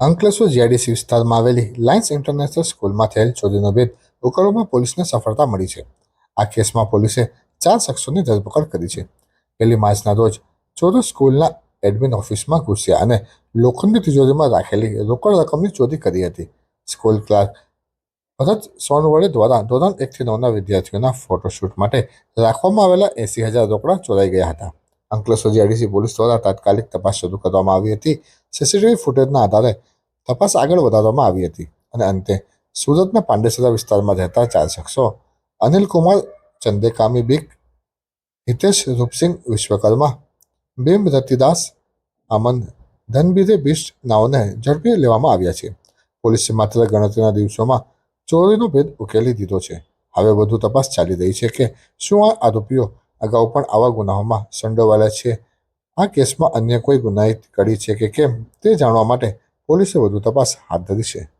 Ankleshwar GIDC વિસ્તારમાં આવેલી Lions international સ્કૂલમાં થયેલ ચોરીનો ભેદ ઉકેલવામાં પોલીસને સફળતા મળી છે. આ કેસમાં પોલીસે ચાર શખ્સોની ધરપકડ કરી છે. પહેલી માર્ચના રોજ ચોરો સ્કૂલના એડમિન ઓફિસમાં ઘૂસ્યા અને લોખંડની તિજોરીમાં રાખેલી રોકડ રકમની ચોરી કરી હતી. સ્કૂલ ક્લાર્ક ભરત સોનવડે દ્વારા ધોરણ એકથી નવના વિદ્યાર્થીઓના ફોટોશૂટ માટે રાખવામાં આવેલા એસી હજાર રોકડા ચોરાઈ ગયા હતા. અંકલેશ્વર જીઆઈડીસી પોલીસ દ્વારા તાત્કાલિક તપાસ શરૂ કરવામાં આવી હતી. સીસીટીવી ફૂટેજના આધારે તપાસ આગળ વધારવામાં આવી હતી અને અંતે સુરતના પાંડેસરા વિસ્તારમાં રહેતા ચાર શખ્સો અનિલ કુમાર ચંદેકામી બીક હિતેશ રૂપસિંહ વિશ્વકર્મા, ભીમ રતિદાસ, અમન ધનબીરે બિસ્ટ નાઓને ઝડપી લેવામાં આવ્યા છે. પોલીસે માત્ર ગણતરીના દિવસોમાં ચોરીનો ભેદ ઉકેલી દીધો છે. હવે વધુ તપાસ ચાલી રહી છે કે શું આ આરોપીઓ અગાઉ પણ આવા ગુનાઓમાં સંડોવાયેલા છે. આ કેસમાં અન્ય કોઈ ગુનાહિત કડી છે કે કેમ તે જાણવા માટે પોલીસે વધુ તપાસ હાથ ધરી છે.